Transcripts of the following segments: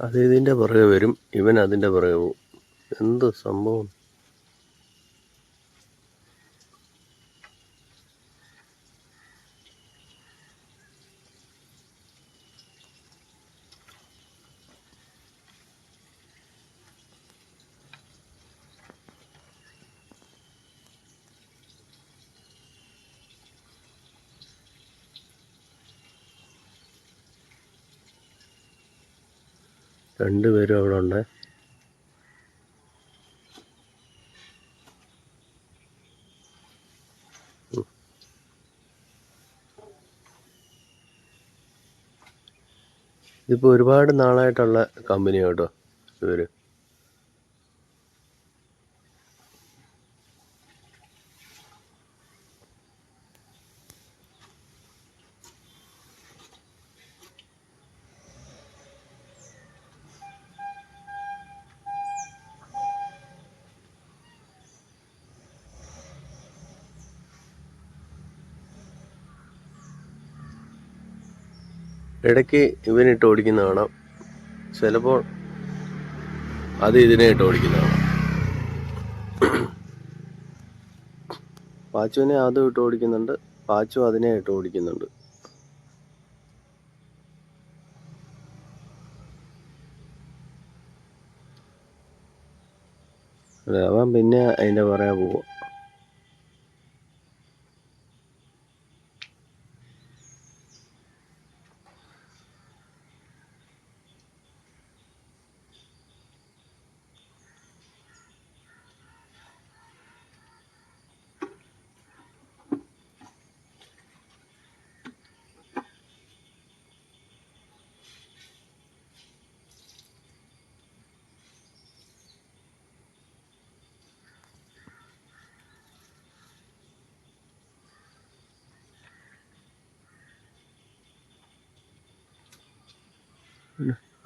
അത് ഇതിന്റെ പുറകെ വരും ഇവൻ അതിന്റെ പുറകെ പോവും. എന്ത് സംഭവം? രണ്ടുപേരും അവിടെ ഉണ്ട് ഇതിപ്പോൾ ഒരുപാട് നാളായിട്ടുള്ള കമ്പനി കേട്ടോ ഇവർ ഇടയ്ക്ക് ഇവനിട്ട് ഓടിക്കുന്ന കാണാം. ചിലപ്പോൾ അത് ഇതിനെ ഇട്ട് ഓടിക്കുന്ന കാണാം. പാച്ചുവിനെ അതും ഇട്ട് ഓടിക്കുന്നുണ്ട്. പാച്ചു അതിനെ ഇട്ട് ഓടിക്കുന്നുണ്ട്. അവൻ പിന്നെ അതിന്റെ പുറകെ പോവും.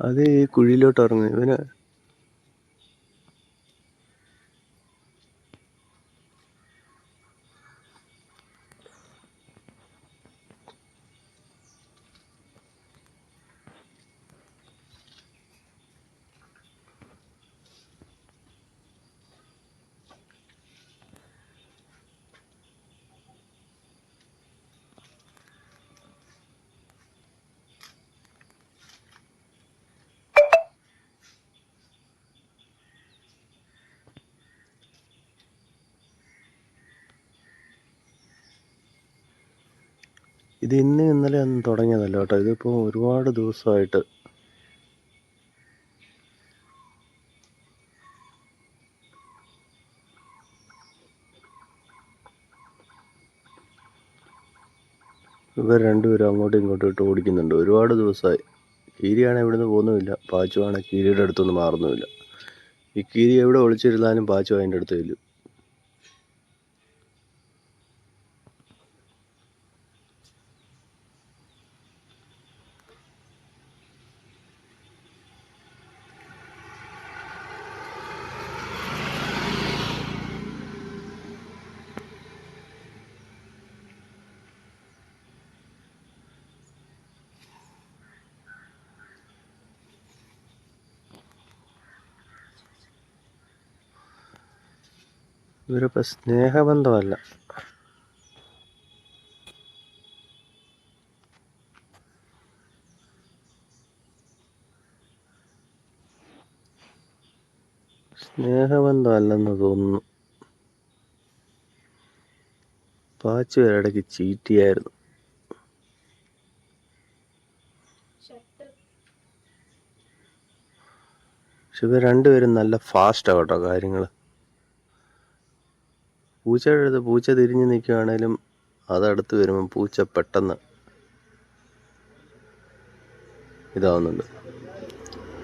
അത് ഈ കുഴിയിലോട്ട് ഇറങ്ങും. ഇവന് ഇത് ഇന്ന് ഇന്നലെ ഒന്നും തുടങ്ങിയതല്ല കേട്ടോ. ഇതിപ്പോൾ ഒരുപാട് ദിവസമായിട്ട്. ഇവർ രണ്ടുപേരും അങ്ങോട്ടും ഇങ്ങോട്ടും ഇട്ട് ഓടിക്കുന്നുണ്ട്. ഒരുപാട് ദിവസമായി. കീരിയാണെങ്കിൽ ഇവിടുന്ന് പോകുന്നുമില്ല. പാച്ചുവാണെങ്കിൽ കീരിയുടെ അടുത്തൊന്നും മാറുന്നുമില്ല. ഈ കീരി എവിടെ ഒളിച്ചിരുന്നാലും പാച്ചു അതിന്റെ അടുത്ത് ചെല്ലും. ഇവരിപ്പോൾ സ്നേഹബന്ധമല്ല സ്നേഹബന്ധമല്ലെന്ന് തോന്നുന്നു. പാച്ചു ഇടയ്ക്ക് ചീറ്റിയായിരുന്നു. പക്ഷെ ഇവർ രണ്ടുപേരും നല്ല ഫാസ്റ്റാണ് കേട്ടോ കാര്യങ്ങൾ പൂച്ചയുടെ അടുത്ത് പൂച്ച തിരിഞ്ഞ് നിൽക്കുകയാണേലും അതടുത്ത് വരുമ്പം പൂച്ച പെട്ടെന്ന് ഇതാവുന്നുണ്ട്.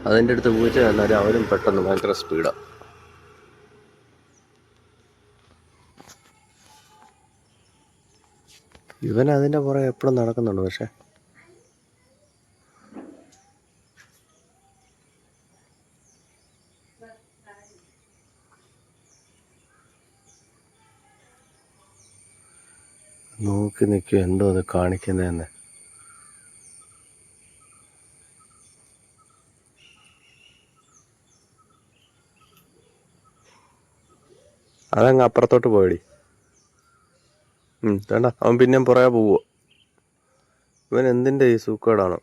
അതിന്റെ അടുത്ത് പൂച്ച എന്നാലും അവരും പെട്ടെന്ന് ഭയങ്കര സ്പീഡാണ് ഇവൻ അതിന്റെ പുറകെ എപ്പോഴും നടക്കുന്നുണ്ട് പക്ഷേ നോക്കി നിൽക്കുക എന്തോ അത് കാണിക്കുന്നതെന്ന്. അതങ്ങ് അപ്പുറത്തോട്ട് പോയടി. വേണ്ട അവൻ പിന്നെയും പുറകെ പോവുക ഇവൻ എന്തിന്റെ ഈ സൂക്കേടാണ്?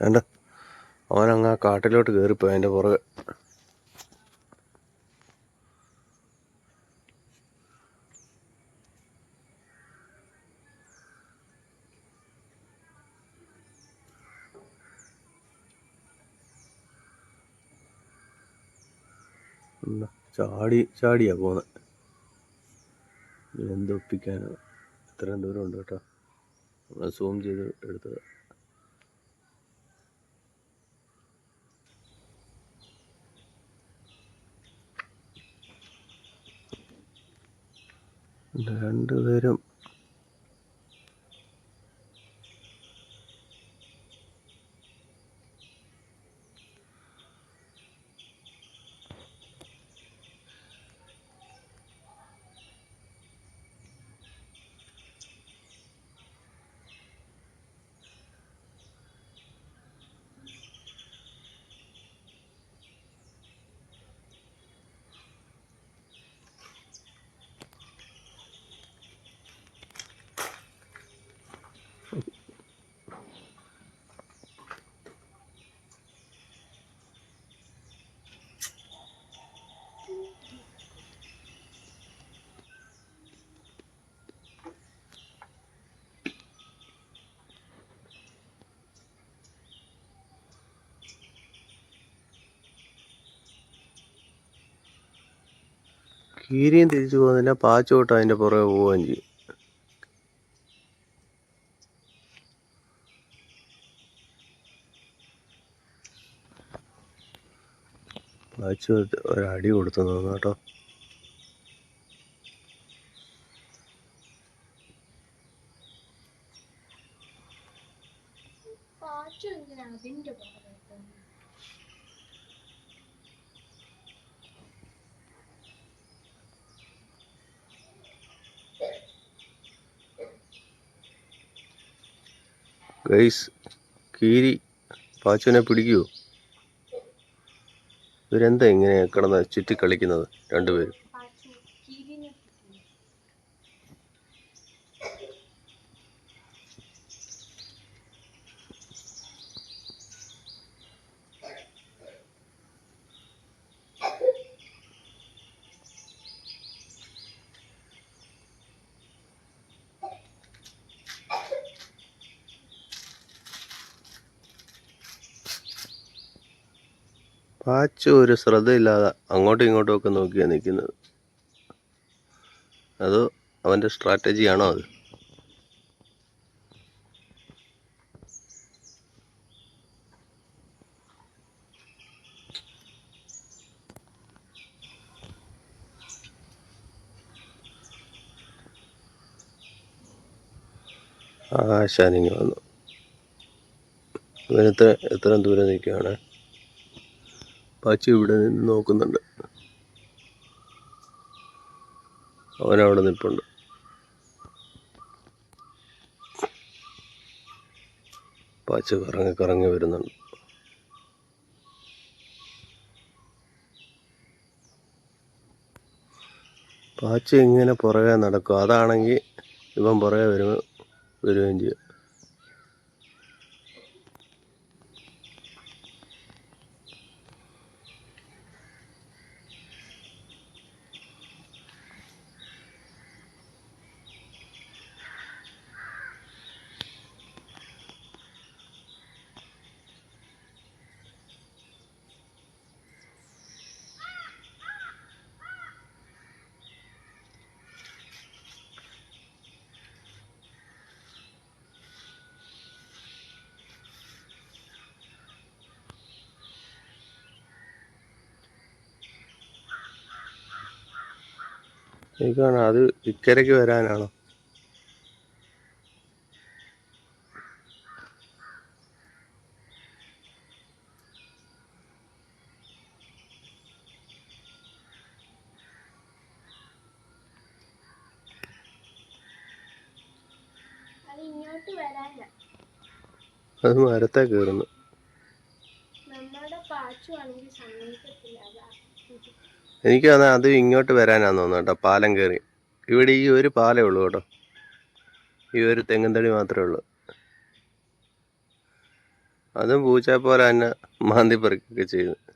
വേണ്ട അവനങ്ങ് ആ കാട്ടിലോട്ട് കയറിപ്പോയി അതിന്റെ പുറകെ. ചാടി ചാടിയാ പോകുന്നത് എന്തൊപ്പിക്കാനോ ഇത്രയും ദൂരം ഉണ്ട് കേട്ടോ സൂം ചെയ്ത് എടുത്തത്. രണ്ടുപേരും കീരിയും തിരിച്ചു പോകുന്നില്ല പാച്ചോട്ട് അതിന്റെ പുറകെ പോവുകയും ചെയ്യും. പാച്ചോട്ട് ഒരടി കൊടുത്തു നോക്കാം കേട്ടോ പാച്ചു എന്തിനാ അതിന്റെ പുറകെ പോകുന്നത്? ഗൈസ് കീരി പാച്ചുവിനെ പിടിക്കുമോ ഇവരെന്താ ഇങ്ങനെ കിടന്ന് ചുറ്റിക്കളിക്കുന്നത് രണ്ടുപേരും? പാച്ചു ഒരു ശ്രദ്ധയില്ലാതെ അങ്ങോട്ടും ഇങ്ങോട്ടും ഒക്കെ നോക്കിയാണ് നിൽക്കുന്നത് അതോ അവന്റെ സ്ട്രാറ്റജി ആണോ അത് ആശാനിങ്ങി വന്നു. ഇവനെത്ര എത്ര ദൂരെ നിൽക്കുകയാണ് പാച്ചു ഇവിടെ നിന്ന് നോക്കുന്നുണ്ട്. അവനവിടെ നിൽപ്പുണ്ട് പാച്ചു കറങ്ങി കറങ്ങി വരുന്നുണ്ട്. പാച്ചു ഇങ്ങനെ പുറകെ നടക്കും. അതാണെങ്കിൽ ഇവൻ പുറകെ വരുമ്പോൾ വരികയും ചെയ്യും. എനിക്കാണ് അത് ഇക്കരയ്ക്ക് വരാനാണോ. അത് മരത്തെ കയറുന്നു പാച്ചു ആണെങ്കിൽ സമ്മതിക്കത്തില്ല അതാ ഇത്. എനിക്ക് തോന്നുന്നത് അത് ഇങ്ങോട്ട് വരാനാന്ന് തോന്നുന്നു കേട്ടോ പാലം കയറി. ഇവിടെ ഈ ഒരു പാലേ ഉള്ളൂ കേട്ടോ. ഈ ഒരു തെങ്ങും തടി മാത്രമേ ഉള്ളൂ. അതും പൂച്ച പോലെ തന്നെ മാന്തി പറിക്കുകയൊക്കെ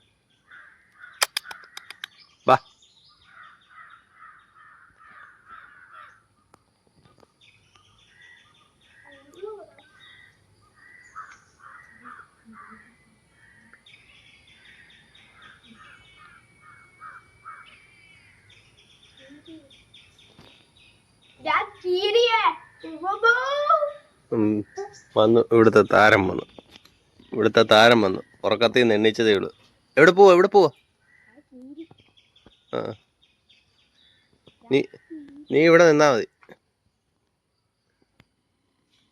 വന്നു ഇവിടുത്തെ താരം വന്നു. ഇവിടുത്തെ താരം വന്നു. ഉറക്കത്തിൽ നിന്ന് എണ്ണിച്ചതേ ഉള്ളൂ. എവിടെ പോവാ? എവിടെ പോവാ? നീ നീ ഇവിടെ നിന്നാ മതി.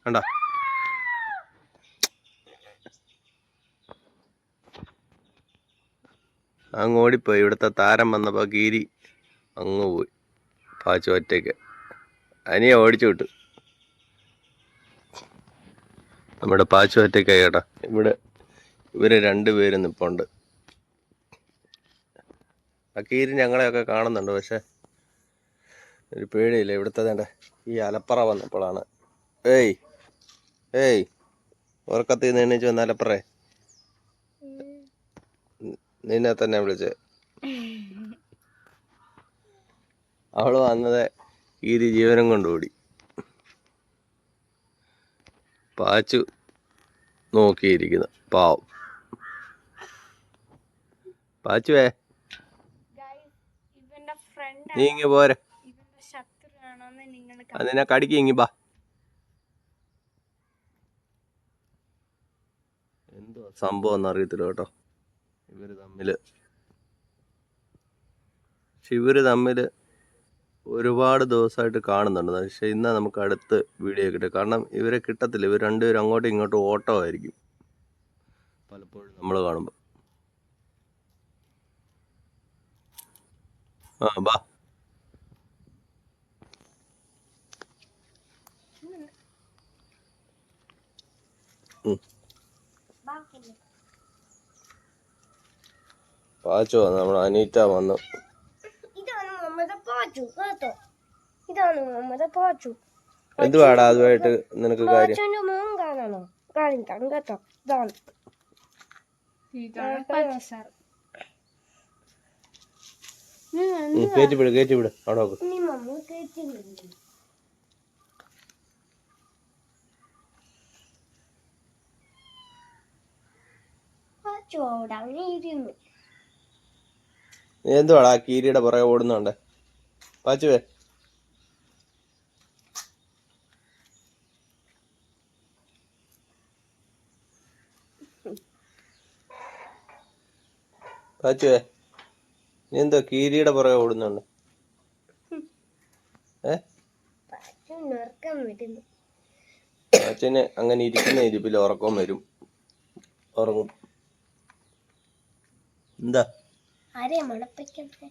കണ്ടോ? അങ്ങ് ഓടിപ്പോയി. ഇവിടുത്തെ താരം വന്നപ്പോൾ കീരി അങ്ങ് പോയി. പാച്ചു ഒറ്റയ്ക്ക്. അനിയ ഓടിച്ചു വിട്ടു. നമ്മുടെ പാച്ചു ഒറ്റയ്ക്കായി ഇവിടെ ഇവർ രണ്ടുപേരും നിപ്പുണ്ട്. ആ കീരി ഞങ്ങളെയൊക്കെ കാണുന്നുണ്ട് പക്ഷെ ഒരു പേടിയില്ല. ഇവിടുത്തെ തന്നെ ഈ അലപ്പറ വന്നപ്പോഴാണ്. ഏയ് ഏയ് ഉറക്കത്തിൽ നിന്ന് എണീച്ച് വന്ന അലപ്പറേ. നിന്നെ തന്നെ വിളിച്ചേ. അവൾ വന്നത് കീരി ജീവനം കൊണ്ടുകൂടി പാച്ചു നോക്കിയിരിക്കുന്ന. പാവം. പാച്ചുവേ. നീ ഇങ്ങ പോരെ. അതിനെ കടിക്ക് ഇങ്ങി ബാ. എന്തോ സംഭവം എന്ന് അറിയത്തില്ല കേട്ടോ. ഇവർ തമ്മിൽ. പക്ഷെ ഇവർ തമ്മിൽ ഒരുപാട് ദിവസമായിട്ട് കാണുന്നുണ്ട്. പക്ഷേ ഇന്ന് നമുക്ക് അടുത്ത് വീഡിയോ കിട്ടും കാരണം ഇവരെ കിട്ടത്തില്ല. ഇവർ രണ്ടുപേരും അങ്ങോട്ടും ഇങ്ങോട്ടും ഓട്ടമായിരിക്കും. പലപ്പോഴും നമ്മൾ കാണുമ്പോൾ ആ ബാ. പാച്ചു വന്നു നമ്മുടെ അനീറ്റ വന്നു. പാച്ചു കേട്ടോ ഇതാണ് മമ്മയുടെ പാച്ചു എന്തുവാടാ അതുമായിട്ട് നിനക്ക് കാര്യം? പാച്ചുവിന്റെ മോൻ കാണണോ? കാണിക്കാം കേട്ടോ. ഇതാണ്. ഇതാണ് പച്ചസാർ ഉം, കയറ്റി വിട് കയറ്റി വിട്. അവിടെ നോക്ക്. നീ മമ്മ കേട്ടില്ല പാച്ചു അവിടെ അങ്ങനെ ഇരുന്നു. നീ എന്തുവാടാ കീരിയുടെ പുറകെ ഓടുന്നുണ്ട്? പാച്ചുവേ പാച്ചുവേ നീ എന്തോ കീരിയുടെ പുറകെ ഓടുന്നുണ്ട്. ഏ? പാച്ചു നിറക്കം വരുന്നു പാച്ചുവിന് അങ്ങനെ ഇരിക്കുന്ന ഇരിപ്പിൽ ഉറക്കം വരും. ഉറങ്ങും. എന്താ? ആരെയാ മണപ്പിക്കട്ടെ